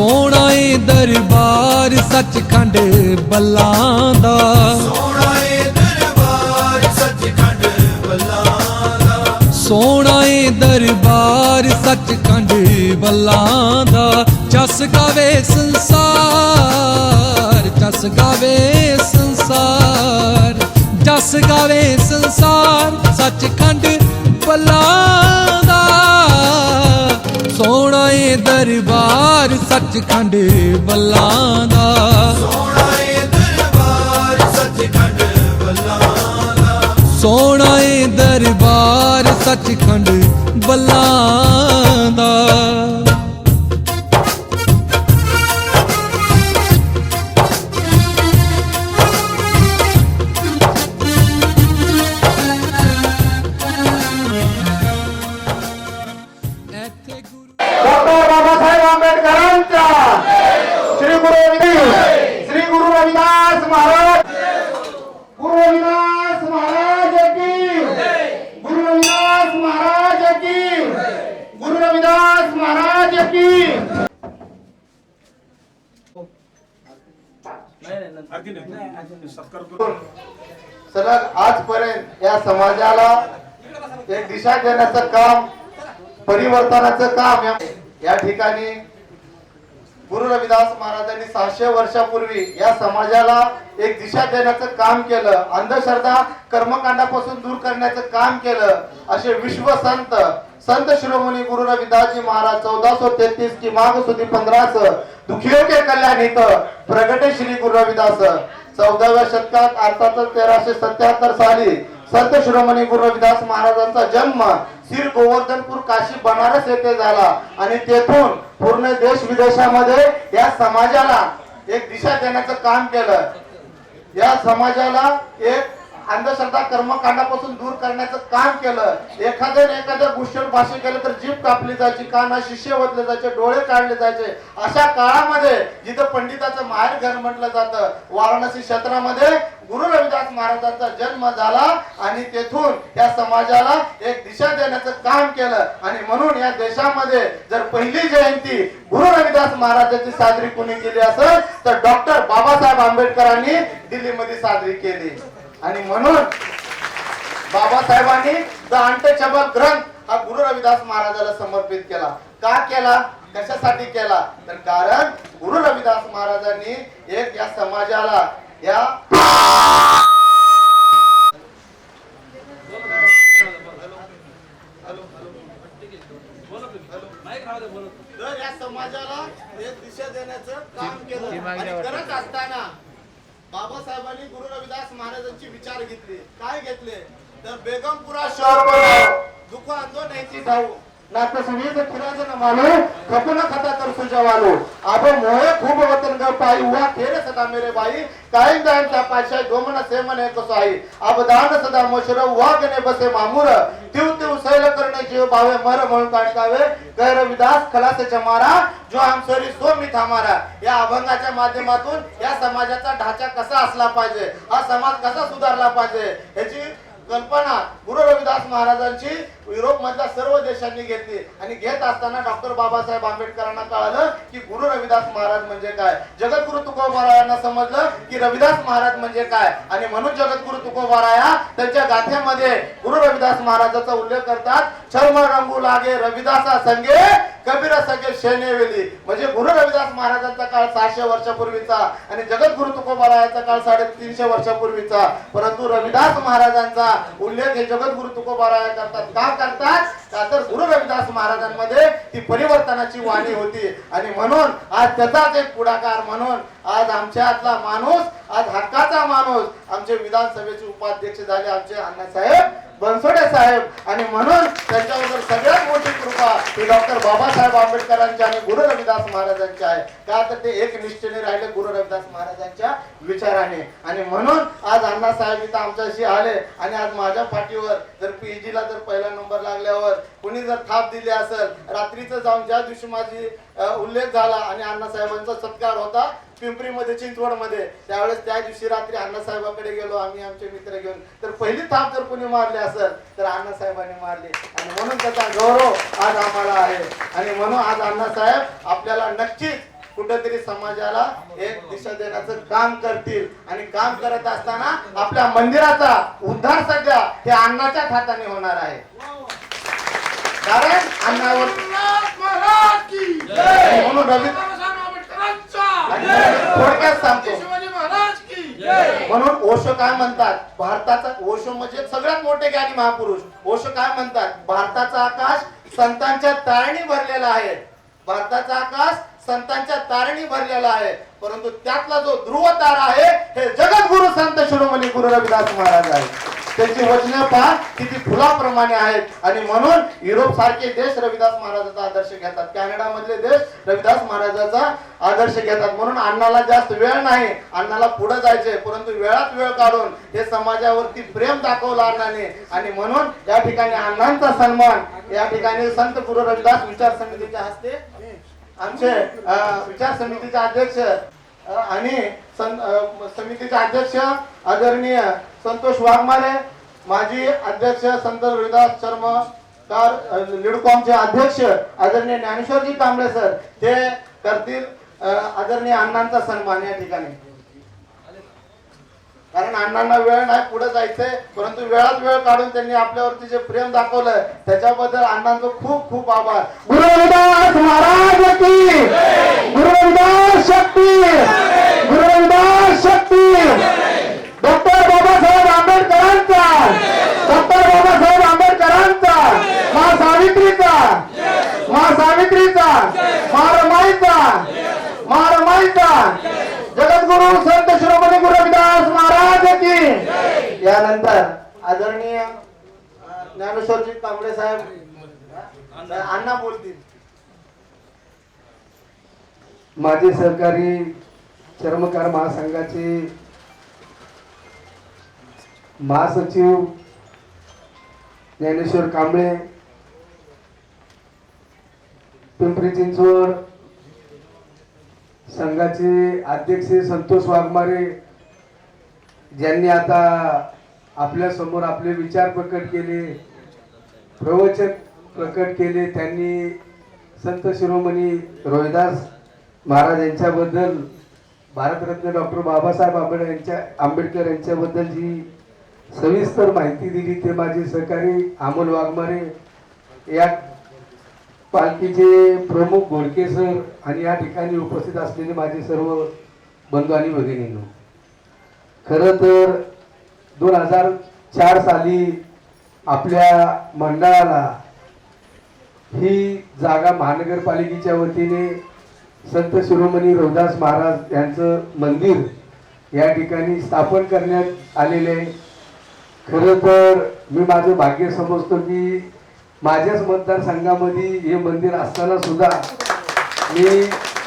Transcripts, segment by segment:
ਸੋਹਣਾ ਏ ਦਰਬਾਰ ਸੱਚਖੰਡ ਬੱਲਾਂ ਦਾ। ਸੋਹਣਾ ਏ ਦਰਬਾਰ ਸੱਚਖੰਡ ਬੱਲਾ ਦਾ। ਸੋਹਣਾ ਏ ਦਰਬਾਰ ਸੱਚਖੰਡ ਬੱਲਾਂ ਦਾ। ਜਸ ਗਾਵੇ ਸੰਸਾਰ ਜਸ ਗਾਵੇ ਸੰਸਾਰ ਜਸ ਗਾਵੇ ਸੰਸਾਰ ਸੱਚਖੰਡ ਬੱਲਾਂ ਦਾ। ਦਰਬਾਰ ਸੱਚਖੰਡ ਬੱਲਾਂ ਦਾ। ਸੋਹਣਾ ਏ ਦਰਬਾਰ ਸੱਚਖੰਡ ਬੱਲਾ ਦਾ। ਸੋਹਣਾ ਏ ਦਰਬਾਰ ਸੱਚਖੰਡ ਬੱਲਾਂ ਦਾ। करून सलग आजपर्यंत या समाजाला एक दिशा देण्याचं काम परिवर्तनाचं काम या- ठिकाणी गुरु रविदास महाराजांनी सहाशे वर्षापूर्वी या समाजाला एक दिशा देण्याचं काम केलं अंधश्रद्धा कर्मकांडापासून दूर करण्याचं काम केलं असे विश्व संत संत शिरोमणी गुरु रविदासजी महाराज चौदा तेहतीस की माघ सुधी पंधरास दुखियो के कल्याण इथं प्रगटे श्री गुरु रविदास चौदाव्या शतकात अर्थातच तेराशे सत्याहत्तर साली संत शिरोमणी गुरुविदास महाराजांचा जन्म श्री गोवर्धनपूर काशी बनारस येथे झाला. आणि तेथून पूर्ण देश विदेशामध्ये या समाजाला एक दिशा देण्याचं काम केलं. या समाजाला एक अंधश्रद्धा कर्मकांडापासून दूर करण्याचं काम केलं. एखाद्याने एखाद्या गोष्टीवर भाषण केलं तर जीभ कापली जायची काना शिष्य बदले जायचे डोळे काढले जायचे. अशा काळामध्ये जिथं पंडिताचं माहेर घर म्हटलं जातं वाराणसी क्षेत्रामध्ये गुरु रविदास महाराजांचा जन्म झाला आणि तेथून या समाजाला एक दिशा देण्याचं काम केलं. आणि म्हणून या देशामध्ये जर पहिली जयंती गुरु रविदास महाराजांची साजरी कोणी केली असेल तर डॉक्टर बाबासाहेब आंबेडकरांनी दिल्लीमध्ये साजरी केली. आणि म्हणून बाबासाहेबांनी द अनटचेबल ग्रंथ हा गुरु रविदास महाराजाला समर्पित केला. का केला? कशासाठी केला? तर कारण गुरु रविदास महाराजांनी एक या समाजाला या समाजाला एक दिशा देण्याचं काम केलं. आणि करत असताना बाबासाहेबांनी गुरु रविदास महाराजांची विचार घेतले. काय घेतले? तर बेगमपुरा शहर दुःख आणतो नाही नात सुनीचं फिरायचं न मालू खपू न खाता तर सुजा मोहे खूप वतन ग पाई हुआ खेर सदा मेरे भाई पाशाय गोमन अब दान सदा मोशर हुआ गने बसे मामूर तिव तिव सैल करणे जीव भावे मर म्हणून गैर मारा जो आमसरी सो मी थांबारा या अभंगाच्या माध्यमातून या समाजाचा ढाचा कसा असला पाहिजे हा समाज कसा सुधारला पाहिजे याची कल्पना गुरु रविदास महाराजांची युरोप मधल्या सर्व देशांनी घेतली. आणि घेत असताना डॉक्टर बाबासाहेब आंबेडकरांना कळालं की गुरु रविदास महाराज म्हणजे काय? जगद्गुरु तुकोबारायांना समजलं की रविदास महाराज म्हणजे काय? आणि म्हणून जगद्गुरु तुकोबाराया त्यांच्या गाथेमध्ये गुरु रविदास महाराजाचा उल्लेख करतात शर्म रंगू लागे रविदासा संगे कबीर संगे शेनेवेली म्हणजे गुरु रविदास महाराजांचा काळ सहाशे वर्षापूर्वीचा आणि जगद्गुरु तुकोबारायाचा काळ साडेतीनशे वर्षापूर्वीचा. परंतु रविदास महाराजांचा उल्लेख हे जगद्गुरु तुकोबाराया करतात. का करतात. तर गुरु रविदास महाराजांमध्ये ती परिवर्तनाची वाणी होती. आणि म्हणून आज त्याचाच एक पुढाकार म्हणून आज आमच्यातला माणूस आज हक्काचा माणूस. आमचे विधानसभेचे उपाध्यक्ष झाले आमचे अण्णासाहेब बनसोडे साहेब. आणि म्हणून त्यांच्याबद्दल सगळ्यात मोठी कृपा ही डॉक्टर बाबासाहेब आंबेडकरांची आणि गुरु रविदास महाराजांची आहे. का तर ते एक निष्ठेने राहिले गुरु रविदास महाराजांच्या विचाराने. आणि म्हणून आज अण्णासाहेब इथं आमच्याशी आले. आणि आज माझ्या पाठीवर जर PhD ला जर पहिला नंबर लागल्यावर कुणी जर थाप दिली असेल रात्रीचं जाऊन ज्या दिवशी माझी उल्लेख झाला आणि अण्णासाहेबांचा सत्कार होता पिंपरीमध्ये चिंचवडमध्ये. त्यावेळेस त्या दिवशी रात्री अण्णासाहेबाकडे गेलो आम्ही आमचे मित्र घेऊन. तर पहिली थाप जर कोणी मारली असेल तर अण्णासाहेबांनी मारली. आणि म्हणून त्याचा गौरव आज आम्हाला आहे. आणि म्हणून आज अण्णासाहेब आपल्याला नक्कीच कुठेतरी समाजाला एक दिशा देण्याचं काम करतील. आणि काम करत असताना आपल्या मंदिराचा उद्धार सध्या हे अण्णाच्याच हाताने होणार आहे. कारण अण्णावर म्हणून रवी थोडक्यात सांगतो. शिवाजी महाराज की. म्हणून ओशो काय म्हणतात? भारताचा ओशो म्हणजे सगळ्यात मोठे ज्ञानी महापुरुष. ओशो काय म्हणतात? भारताचा आकाश संतांच्या तारणी भरलेला आहे. भारताचा आकाश संतांच्या तारणी भरलेला आहे. परंतु त्यातला जो ध्रुव तारा आहे हे जगद्गुरु संत शिरोमणी गुरु रविदास महाराज आहे त्यांची वचने पहा किती फुलाप्रमाणे आहेत. आणि म्हणून युरोप सारखे देश रविदास महाराजाचा आदर्श घेतात. कॅनडा मधले देश रविदास महाराजाचा आदर्श घेतात. म्हणून अण्णाला जास्त वेळ नाही. अण्णाला पुढे जायचे परंतु वेळात वेळ काढून हे समाजावरती प्रेम दाखवलं अण्णाने. आणि म्हणून या ठिकाणी अण्णांचा सन्मान या ठिकाणी संत गुरु रविदास विचार समितीच्या हस्ते आमचे विचार समितीचे अध्यक्ष आणि सं- समितीचे अध्यक्ष आदरणीय संतोष वाघमारे माजी अध्यक्ष संत रविदास शर्मा अं, लिडकॉमचे अध्यक्ष आदरणीय ज्ञानेश्वरजी कांबळे सर ते करतील आदरणीय अण्णांचा सन्मान या ठिकाणी. कारण अण्णांना वेळ नाही पुढे जायचंय. परंतु वेळात वेळ काढून त्यांनी आपल्यावरती जे प्रेम दाखवलंय त्याच्याबद्दल अण्णांचं खूप खूप आभार. गुरु रविदास महाराज की गुरु रविदास शक्ती! गुरु रविदास शक्ती! डॉक्टर बाबासाहेब आंबेडकरांचा! डॉक्टर बाबासाहेब आंबेडकरांचा! मा सावित्रीचा! मा सावित्रीचा! मा रमाईचा! मा रमाईचा! जगद्गुरु संत शिरोमणी गुरु रविदास महाराज की. यानंतर आदरणीय ज्ञानेश्वरजी कांबळे साहेब अण्णा बोलतील. माजी सहकारी चर्मकार महासंघाचे महासचिव ज्ञानेश्वर कांबळे पिंपरी चिंचवड संघाचे अध्यक्ष संतोष वाघमारे ज्यांनी आता आपल्यासमोर आपले विचार प्रकट केले प्रवचन प्रकट केले त्यांनी संत शिरोमणी रोहिदास महाराज यांच्याबद्दल भारतरत्न डॉक्टर बाबासाहेब आंबेडकर यांच्या आंबेडकर यांच्याबद्दल जी सविस्तर माहिती दिली ते माझे सहकारी अमोल वाघमारे या पालखीचे प्रमुख घोडके सर आणि या ठिकाणी उपस्थित असलेले माझे सर्व बंधू आणि भगिनींनो खरं तर दोन हजार चार साली आपल्या मंडळाला ही जागा महानगरपालिकेच्या वतीने संत शिरोमणी रोहिदास महाराज यांचं मंदिर या ठिकाणी स्थापन करण्यात आलेले आहे. खरं तर मी माझं भाग्य समजतो की माझ्याच मतदारसंघामध्ये हे मंदिर असताना सुद्धा मी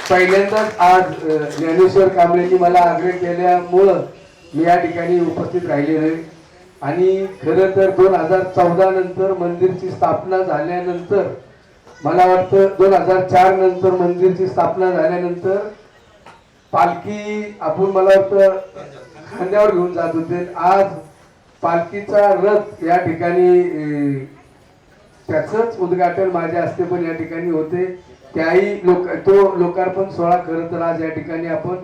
पहिल्यांदाच आज ज्ञानेश्वर कांबळेंनी मला आग्रह केल्यामुळं मी या ठिकाणी उपस्थित राहिलेलो आहे आणि खरं तर दोन हजार चौदा नंतर मंदिरची स्थापना झाल्यानंतर मला वाटतं दोन हजार चार नंतर मंदिरची स्थापना झाल्यानंतर पालखी आपण मला वाटतं खांद्यावर घेऊन जात होते. आज पालखीचा रथ या ठिकाणी त्याचंच उद्घाटन माझ्या हस्ते पण या ठिकाणी होते. त्याही लोक तो लोकार्पण सोहळा खरं तर आज या ठिकाणी आपण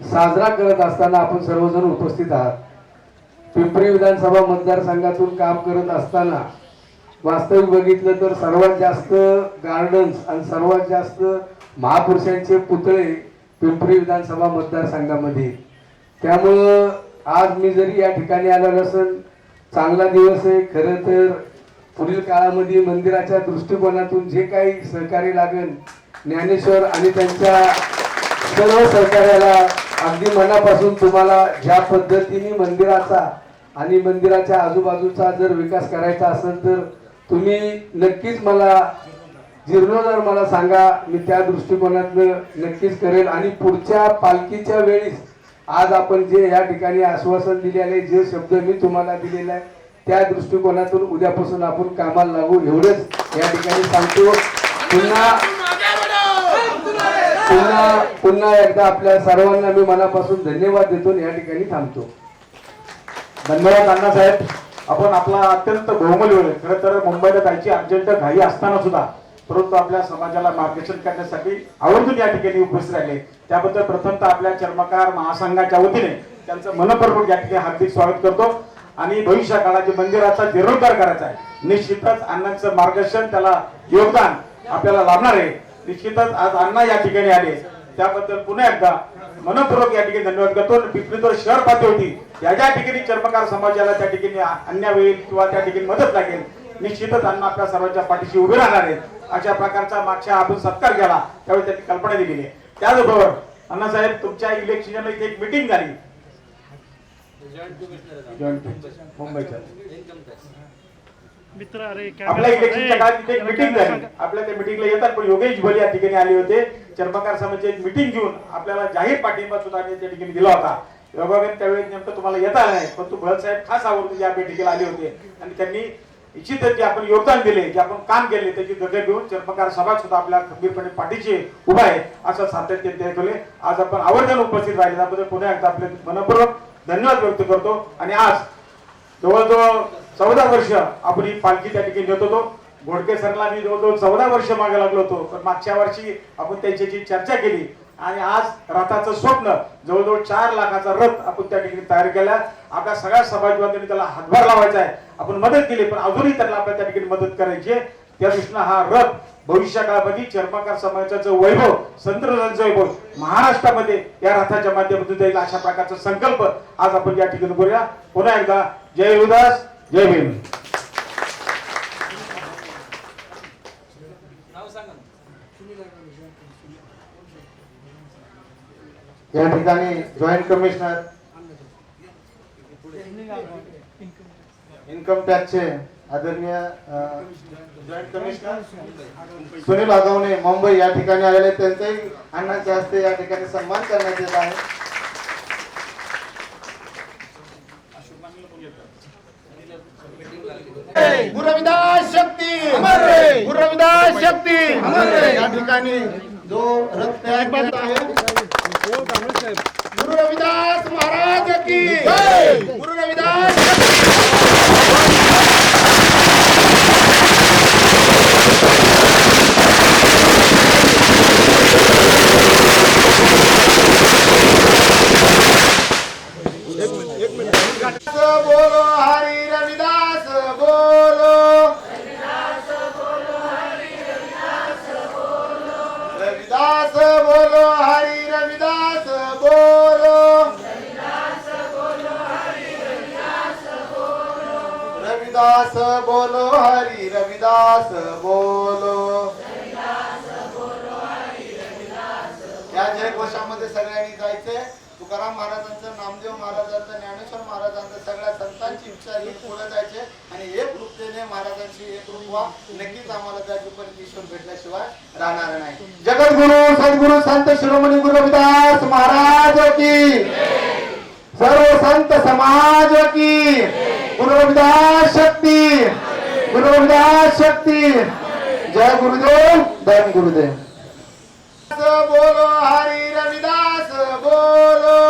साजरा करत असताना आपण सर्वजण उपस्थित आहात. पिंपरी विधानसभा मतदारसंघातून काम करत असताना वास्तविक बघितलं तर सर्वात जास्त गार्डन्स आणि सर्वात जास्त महापुरुषांचे पुतळे पिंपरी विधानसभा मतदारसंघामध्ये. त्यामुळं आज मी जरी या ठिकाणी आलो नसेल चांगला दिवस आहे खरं तर पुढील काळामध्ये मंदिराच्या दृष्टिकोनातून जे काही सहकार्य लागेल ज्ञानेश्वर आणि त्यांच्या सर्व सहकार्याला अगदी मनापासून तुम्हाला ज्या पद्धतीने मंदिराचा आणि मंदिराच्या आजूबाजूचा जर विकास करायचा असेल तर तुम्ही नक्कीच मला जीर्णोद्धार मला सांगा. मी त्या दृष्टिकोनातनं नक्कीच करेल. आणि पुढच्या पालखीच्या वेळीस आज आपण जे या ठिकाणी आश्वासन दिलेले जे शब्द मी तुम्हाला दिलेला आहे त्या दृष्टिकोनातून उद्यापासून आपण कामाला लागू. एवढंच या ठिकाणी सांगतो. पुन्हा पुन्हा पुन्हा एकदा आपल्या सर्वांना मी मनापासून धन्यवाद देतो या ठिकाणी थांबतो. धन्यवाद अण्णासाहेब आपण आपला अत्यंत बहुमल वेळ खरं तर मुंबईला जायची अत्यंत घाई असताना सुद्धा परंतु आपल्या समाजाला मार्गदर्शन करण्यासाठी आवर्जून या ठिकाणी उपस्थित राहिले. त्याबद्दल प्रथमतः आपल्या चर्मकार महासंघाच्या वतीने त्यांचं मनपूर्वक या ठिकाणी हार्दिक स्वागत करतो. आणि भविष्या काळाच्या मंदिराचा जीर्णोद्धार करायचा आहे निश्चितच अण्णांचं मार्गदर्शन त्याला योगदान आपल्याला लाभणार आहे. निश्चितच आज अण्णा या ठिकाणी आले. त्याबद्दल पुन्हा एकदा मनपूर्वक या ठिकाणी धन्यवाद करतो. पिंपरीतर शहर पातळीवरती या ज्या ठिकाणी चर्मकार समाजाला त्या ठिकाणी अन्याय होईल किंवा त्या ठिकाणी मदत लागेल निश्चितच अण्णा आपल्या सर्वांच्या पाठीशी उभे राहणार आहेत. अशा प्रकारचा मागच्या आपण सत्कार केला. त्यावेळी त्यांनी कल्पना दिलेली आहे. त्याचबरोबर अण्णासाहेब तुमच्या इलेक्शन इथे एक मिटिंग झाली. Joint मुंबईच्या मित्र अरे आपल्या इलेक्शनच्या काळात तिथे एक मिटिंग झाली. आपल्या त्या मिटिंगला येतात पण योगेश भोले या ठिकाणी आले होते. चर्मकार समाजाची एक मिटिंग घेऊन आपल्याला जाहीर पाठिंबा सुद्धा त्या ठिकाणी दिला होता. योगाबेन त्यावेळी नेमकं तुम्हाला येता आलं नाही पण तू भरत साहेब खास या बैठकीला आले होते. आणि त्यांनी इच्छित जे आपण योगदान दिले जे आपण काम केले त्याची दखल घेऊन चर्मकार सभा सुद्धा आपल्या खंबीरपणे पाठीशी उभा आहे असं सातत्य आज आपण आवर्जून उपस्थित राहिले त्याबद्दल पुन्हा एकदा आपले मनपूर्वक धन्यवाद व्यक्त करतो. आणि आज जवळजवळ चौदा वर्ष आपण ही पालखी त्या ठिकाणी नेत होतो. घोडके सरला मी जवळजवळ चौदा वर्ष मागे लागलो होतो. पण मागच्या वर्षी आपण त्यांच्याशी चर्चा केली आणि आज रथाचं स्वप्न जवळजवळ चार लाखाचा रथ आपण त्या ठिकाणी तयार केला. आपल्या सगळ्या समाजवाद्यांनी त्याला हातभार लावायचा आहे. आपण मदत केली पण अजूनही त्यांना आपल्या त्या ठिकाणी मदत करायची आहे. त्या दृष्टीनं हा रथ भविष्य काळामध्ये चर्मकार समाजाचं वैभव संतराजांचं वैभव महाराष्ट्रामध्ये या रथाच्या माध्यमातून जाईल अशा प्रकारचा संकल्प आज आपण या ठिकाणी करूया. पुन्हा एकदा जय उदास जय भीम. या ठिकाणी जॉईंट कमिशनर इन्कम टॅक्सचे आदरणीय जॉईंट कमिशनर सुनील आगवणे मुंबई या ठिकाणी आलेले. त्यांचाही अण्णांच्या हस्ते या ठिकाणी सन्मान करण्यात येत आहे. गुरु रविदास शक्ती गुरु रविदास शक्ती! या ठिकाणी जो रथ तयार करत आहे. गुरु रविदास महाराज की गुरु रविदास रविदास बोलो. या जयघोषामध्ये सगळ्यांनी जायचे तुकाराम महाराजांचं नामदेव महाराजांचं ज्ञानेश्वर महाराजांचं सगळ्या संतांची इच्छा ही पुढे जायचे. आणि एक रूपतेने महाराजांची एक रूप व्हा. नक्कीच आम्हाला त्या पण ईश्वर भेटल्याशिवाय राहणार नाही. जगद्गुरु सद्गुरु संत शिरोमणी गुरु रविदास महाराज की. सर्व संत समाज की. गुरु रविदास शक्ती. गुरु शक्ती. जय गुरुदेव धन गुरुदेव. बोलो हरी रविदास बोलो.